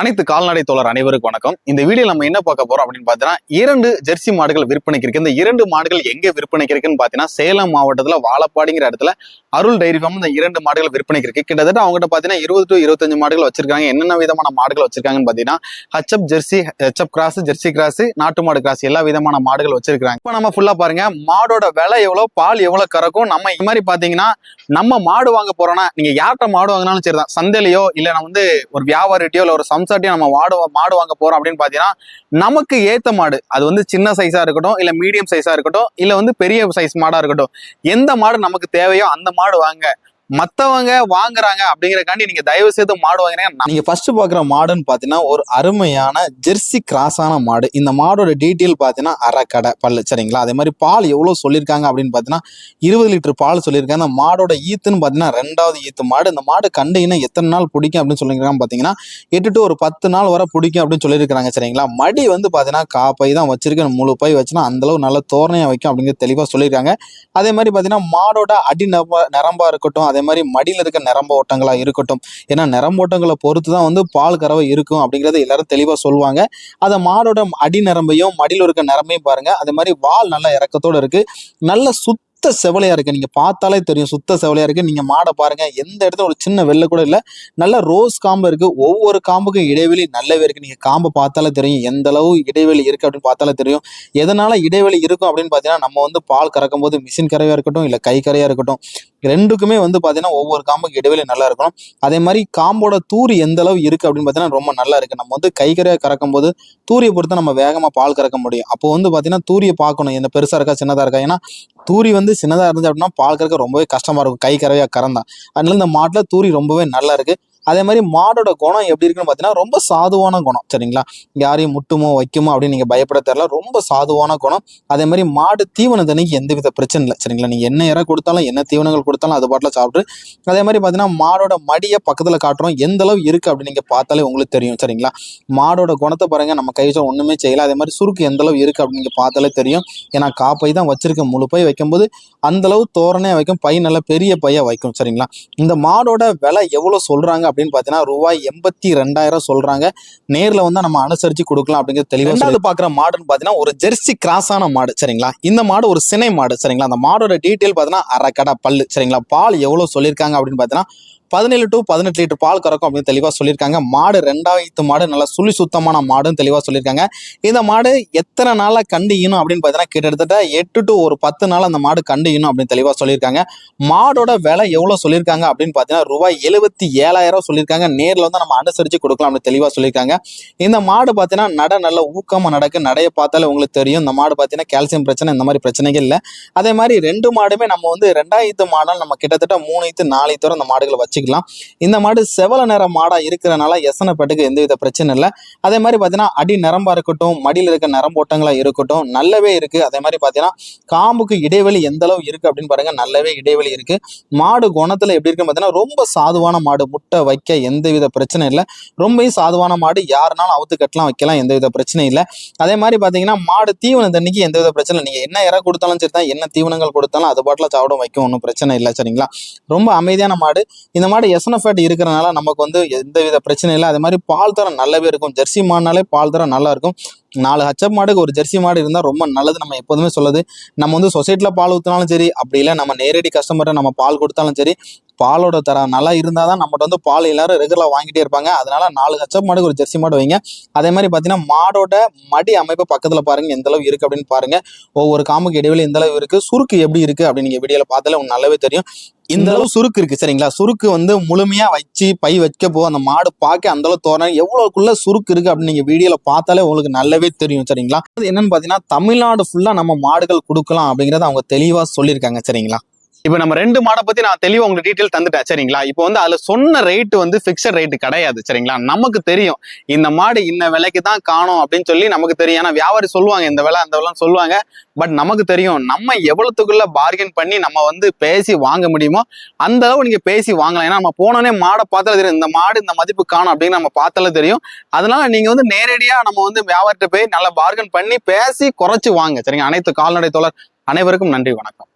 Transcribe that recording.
அனைத்து கால்நடை தோழர் அனைவருக்கும் வணக்கம். இந்த வீடியோ நம்ம என்ன பார்க்க போறோம் அப்படின்னு பார்த்தீங்கன்னா இரண்டு ஜெர்சி மாடுகள் விற்பனைக்கு இருக்கு. இந்த இரண்டு மாடுகள் எங்க விற்பனைக்கு இருக்குன்னு பார்த்தீங்கன்னா சேலம் மாவட்டத்துல வாழப்பாடிங்கிற இடத்துல அருள் டைரி ஃபார்ம் இந்த இரண்டு மாடுகள் விற்பனைக்கு இருக்கு. கிட்டத்தட்ட அவங்ககிட்ட பார்த்தீங்கன்னா இருபது டு இருபத்தஞ்சு மாடுகள் வச்சிருக்காங்க. என்னென்ன விதமான மாடுகள் வச்சிருக்காங்கன்னு பார்த்தீங்கன்னா H F jersey H F cross jersey cross நாட்டு மாடு கிராஸ் எல்லா விதமான மாடுகள் வச்சிருக்காங்க. இப்போ நம்ம ஃபுல்லா பாருங்க மாடோட விலை எவ்வளோ பால் எவ்வளோ கறக்கும். நம்ம இந்த மாதிரி பார்த்தீங்கன்னா நம்ம மாடு வாங்க போறோம்னா நீங்க யார்கிட்ட மாடு வாங்கினாலும் சரிதான். சந்தையிலயோ இல்ல நான் வந்து ஒரு வியாபாரிட்டையோ இல்ல ஒரு சம்சாட்டியோ நம்ம மாடு மாடு வாங்க போறோம் அப்படின்னு பாத்தீங்கன்னா நமக்கு ஏத்த மாடு அது வந்து சின்ன சைஸா இருக்கட்டும் இல்ல மீடியம் சைஸா இருக்கட்டும் இல்ல வந்து பெரிய சைஸ் மாடா இருக்கட்டும் எந்த மாடு நமக்கு தேவையோ அந்த மாடு வாங்க. மத்தவங்க வாங்குறாங்க அப்படிங்கறக்காண்டி நீங்க தயவு செய்து மாடு வாங்குறீங்க நீங்க ஃபர்ஸ்ட் பாக்குற மாடுன்னு பாத்தீங்கன்னா ஒரு அருமையான ஜெர்சி கிராஸான மாடு. இந்த மாடோட டீட்டெயில் பாத்தீங்கன்னா அரைக்கடை பல்லு சரிங்களா? அதே மாதிரி பால் எவ்வளவு சொல்லியிருக்காங்க அப்படின்னு பாத்தீங்கன்னா இருபது லிட்டர் பால் சொல்லியிருக்காங்க. அந்த மாடோட ஈத்துன்னு பார்த்தீங்கன்னா ரெண்டாவது ஈத்து மாடு. இந்த மாடு கண்டையினா எத்தனை நாள் பிடிக்கும் அப்படின்னு சொல்லியிருக்காங்க பார்த்தீங்கன்னா எட்டு டு ஒரு பத்து நாள் வரை பிடிக்கும் அப்படின்னு சொல்லியிருக்காங்க சரிங்களா? மடி வந்து பார்த்தீங்கன்னா காப்பை தான் வச்சிருக்கேன். முழு பை வச்சுன்னா அந்த அளவு நல்ல தோரணையாக வைக்கும் அப்படிங்கிறது தெளிவாக சொல்லியிருக்காங்க. அதே மாதிரி பார்த்தீங்கன்னா மாடோட அடி நரம்பா நரம்பா இருக்கட்டும் அதே மாதிரி மடியில் இருக்க நரம்ப ஓட்டங்களாக இருக்கட்டும். ஏன்னா நரம்பு ஓட்டங்களை பொறுத்து தான் வந்து பால் கறவை இருக்கும் அப்படிங்கிறத எல்லாரும் தெளிவாக சொல்லுவாங்க. அதை மாடோட அடி நரம்பையும் மடியில் இருக்க நரம்பையும் பாருங்கள் அதே மாதிரி வால் நல்லா இறக்கத்தோடு இருக்குது நல்ல சுத்த செவலையா இருக்கு. நீங்க பார்த்தாலே தெரியும். சுத்த செவலையா இருக்கு. நீங்க மாடை பாருங்க. எந்த இடத்துல ஒரு சின்ன வெள்ளை கூட இல்லை. நல்ல ரோஸ் காம்பு இருக்கு. ஒவ்வொரு காம்புக்கும் இடைவெளி நல்லாவே இருக்கு. நீங்க காம்பை பார்த்தாலே தெரியும். எந்த அளவு இடைவெளி இருக்கு அப்படின்னு பார்த்தாலே தெரியும். எதனால இடைவெளி இருக்கும் அப்படின்னு பாத்தீங்கன்னா நம்ம வந்து பால் கறக்கும் போது மிஷின் கரையா இருக்கட்டும் இல்ல கை கரையா இருக்கட்டும் ரெண்டுக்குமே வந்து பார்த்தீங்கன்னா ஒவ்வொரு காம்புக்கு இடைவெளி நல்லா இருக்கணும். அதே மாதிரி காம்போட தூரி எந்த அளவு இருக்கு அப்படின்னு பார்த்தீங்கன்னா ரொம்ப நல்லா இருக்கு. நம்ம வந்து கைகரையாக கறக்கும் போது தூரியை பொறுத்து நம்ம வேகமாக பால் கறக்க முடியும். அப்போ வந்து பார்த்தீங்கன்னா தூரியை பார்க்கணும். எந்த பெருசாக இருக்கா சின்னதாக இருக்கா? ஏன்னா தூரி வந்து சின்னதாக இருந்துச்சு அப்படின்னா பால் கறக்க ரொம்பவே கஷ்டமாக இருக்கும். கை கரையாக கறந்தான் அதனால இந்த மாட்டில் தூரி ரொம்பவே நல்லா இருக்குது அதே மாதிரி மாடோட குணம் எப்படி இருக்குன்னு பார்த்தீங்கன்னா ரொம்ப சாதுவான குணம். சரிங்களா? யாரையும் முட்டுமோ வைக்குமோ அப்படின்னு நீங்கள் பயப்பட தெரியல ரொம்ப சாதுவான குணம். அதே மாதிரி மாடு தீவனத்தனைக்கு எந்த வித பிரச்சனை இல்லை. சரிங்களா? நீங்கள் என்ன இறை கொடுத்தாலும் என்ன தீவனங்கள் கொடுத்தாலும் அது பாட்டில் சாப்பிட்டு அதே மாதிரி பார்த்தீங்கன்னா மாடோட மடியை பக்கத்தில் காட்டுறோம். எந்த அளவு இருக்குது அப்படின்னு நீங்கள் பார்த்தாலே உங்களுக்கு தெரியும். சரிங்களா? மாடோட குணத்தை பாருங்கள் நம்ம கை ஒன்றுமே ஒண்ணுமே அதே மாதிரி சுருக்கு எந்த அளவு இருக்குது அப்படின்னு நீங்கள் பார்த்தாலே தெரியும். ஏன்னா காப்பை தான் வச்சிருக்க. முழு பை வைக்கும்போது அந்த அளவு வைக்கும். பை நல்ல பெரிய பையாக வைக்கும். சரிங்களா? இந்த மாடோட விலை எவ்வளோ சொல்கிறாங்க அப்படின்னு பார்த்தீங்கன்னா ரூபாய் எண்பத்தி ரெண்டாயிரம் சொல்றாங்க. நேர்ல வந்து நம்ம அனுசரிச்சு கொடுக்கலாம் அப்படிங்கிறது தெளிவாக பாக்குற மாடுன்னு பார்த்தீங்கன்னா ஒரு ஜெர்சி கிராஸான மாடு சரிங்களா? இந்த மாடு ஒரு சினை மாடு சரிங்களா? அந்த மாடோட டீட்டெயில் பார்த்தீங்கன்னா அரைக்கடை பல்லு சரிங்களா? பால் எவ்வளவு சொல்லியிருக்காங்க அப்படின்னு பார்த்தீங்கன்னா பதினேழு டு பதினெட்டு லிட்டர் பால் கறக்கும் அப்படின்னு தெளிவாக சொல்லியிருக்காங்க. மாடு ரெண்டாயிரத்து மாடு நல்லா சுழி சுத்தமான மாடுன்னு தெளிவாக சொல்லியிருக்காங்க. இந்த மாடு எத்தனை நாளா கண்டு ஈனும் அப்படின்னு பார்த்தீங்கன்னா கிட்டத்தட்ட எட்டு டு ஒரு பத்து நாள் அந்த மாடு கண்டு ஈனும் அப்படின்னு தெளிவாக சொல்லியிருக்காங்க. மாடோட விலை எவ்வளோ சொல்லியிருக்காங்க அப்படின்னு பார்த்தீங்கன்னா ரூபாய் எழுபத்தி ஏழாயிரம் சொல்லியிருக்காங்க. நேரில் வந்து நம்ம அனுசரித்து கொடுக்கலாம் அப்படின்னு தெளிவாக சொல்லியிருக்காங்க. இந்த மாடு பார்த்தீங்கன்னா நட நல்ல ஊக்கமாக நடக்கு. நடைய பார்த்தாலே உங்களுக்கு தெரியும். இந்த மாடு பார்த்தீங்கன்னா கால்சியம் பிரச்சனை இந்த மாதிரி பிரச்சனைகள் இல்லை. அதே மாதிரி ரெண்டு மாடுமே நம்ம வந்து ரெண்டாயிரத்து மாடல் நம்ம கிட்டத்தட்ட மூணு ஈத்து நாலு ஈத்து அந்த மாடுகளை வச்சுக்கலாம். இந்த மாடு செவல நிற மாடா இருக்கிறனால எசனப்பட்டுக்கு எந்தவித பிரச்சனை இல்லை. அதே மாதிரி பார்த்தீங்கன்னா அடி நரம்பா இருக்கட்டும் மடியில் இருக்க நரம்போட்டங்களாக இருக்கட்டும் நல்லாவே இருக்கு. அதே மாதிரி பார்த்தீங்கன்னா காம்புக்கு இடைவெளி எந்த அளவு அப்படின்னு பாருங்க நல்லாவே இடைவெளி இருக்கு. மாடு குணத்தில் எப்படி இருக்குன்னு பார்த்தீங்கன்னா ரொம்ப சாதுவான மாடு முட்டை வைக்க எந்தவித பிரச்சனை இல்லை. ரொம்பவும் சாதுவான மாடு யாருனாலும் அவுத்து கட்டலாம் வைக்கலாம் எந்தவித பிரச்சனையும் இல்லை. அதே மாதிரி பார்த்தீங்கன்னா மாடு தீவனம் தண்ணிக்கு எந்தவித பிரச்சனை இல்லை. நீங்க என்ன இறை கொடுத்தாலும் சரி தான் என்ன தீவனங்கள் கொடுத்தாலும் அது பாட்டில் சாப்பிடும் வைக்கும் ஒன்றும் பிரச்சனை இல்லை சரிங்களா? ரொம்ப அமைதியான மாடு. இந்த மாதிரி எசனஃபேட் இருக்கிறனால நமக்கு வந்து எந்த வித பிரச்சனை இல்லை. அதே மாதிரி பால் தரம் நல்லாவே இருக்கும். ஜெர்சி மாடுனாலே பால் தரம் நல்லா இருக்கும். நாலு ஹச்சப் மாடுக்கு ஒரு ஜெர்சி மாடு இருந்தால் ரொம்ப நல்லது நம்ம எப்போதுமே சொல்லுது. நம்ம வந்து சொசைட்டியில் பால் ஊற்றினாலும் சரி அப்படி இல்லை நம்ம நேரடி கஸ்டமர்கிட்ட நம்ம பால் கொடுத்தாலும் சரி பாலோட தரம் நல்லா இருந்தால் தான் நம்மகிட்ட வந்து பால் எல்லாரும் ரெகுலராக வாங்கிட்டே இருப்பாங்க. அதனால நாலு லட்சம் மாடுக்கு ஒரு ஜெர்சி மாடு வைங்க. அதே மாதிரி பார்த்தீங்கன்னா மாடோட மடி அமைப்பு பக்கத்தில் பாருங்க எந்த அளவு அப்படின்னு பாருங்க. ஒவ்வொரு காமுக்கு இடைவெளி எந்த அளவு சுருக்கு எப்படி இருக்குது அப்படின்னு நீங்கள் வீடியோவில் பார்த்தாலே உங்களுக்கு நல்லாவே தெரியும். இந்த அளவு சுருக்கு இருக்கு சரிங்களா? சுருக்கு வந்து முழுமையா வச்சு பை வைக்க போ அந்த மாடு பார்க்க அந்த அளவு தோரணை எவ்வளவுக்குள்ள சுருக்கு இருக்கு அப்படின்னு நீங்க வீடியோல பார்த்தாலே உங்களுக்கு நல்லாவே தெரியும் சரிங்களா? அது என்னன்னு பாத்தீங்கன்னா தமிழ்நாடு ஃபுல்லா நம்ம மாடுகள் கொடுக்கலாம் அப்படிங்கறத அவங்க தெளிவா சொல்லியிருக்காங்க சரிங்களா? இப்போ நம்ம ரெண்டு மாடை பத்தி நான் தெளிவாக உங்களுக்கு டீட்டெயில் தந்துட்டேன் சரிங்களா? இப்போ வந்து அதில் சொன்ன ரேட் வந்து ஃபிக்ஸட் ரேட் கிடையாது சரிங்களா? நமக்கு தெரியும். இந்த மாடு இந்த விலைக்கு தான் காணும் அப்படின்னு சொல்லி நமக்கு தெரியும். ஏன்னா வியாபாரி சொல்லுவாங்க இந்த விலை அந்த விலைன்னு சொல்லுவாங்க. பட் நமக்கு தெரியும் நம்ம எவ்வளோத்துக்குள்ள பார்கென் பண்ணி நம்ம வந்து பேசி வாங்க முடியுமோ அந்த அளவு நீங்கள் பேசி வாங்கலாம். ஏன்னா நம்ம போனோடனே மாடை பார்த்தாலே தெரியும் இந்த மாடு இந்த மதிப்பு காணும் அப்படின்னு நம்ம பார்த்தாலே தெரியும். அதனால நீங்கள் வந்து நேரடியாக நம்ம வந்து வியாபாரிட்ட போய் நல்லா பார்கன் பண்ணி பேசி குறைச்சி வாங்க சரிங்க அனைத்து கால்நடை தோழர் அனைவருக்கும் நன்றி வணக்கம்.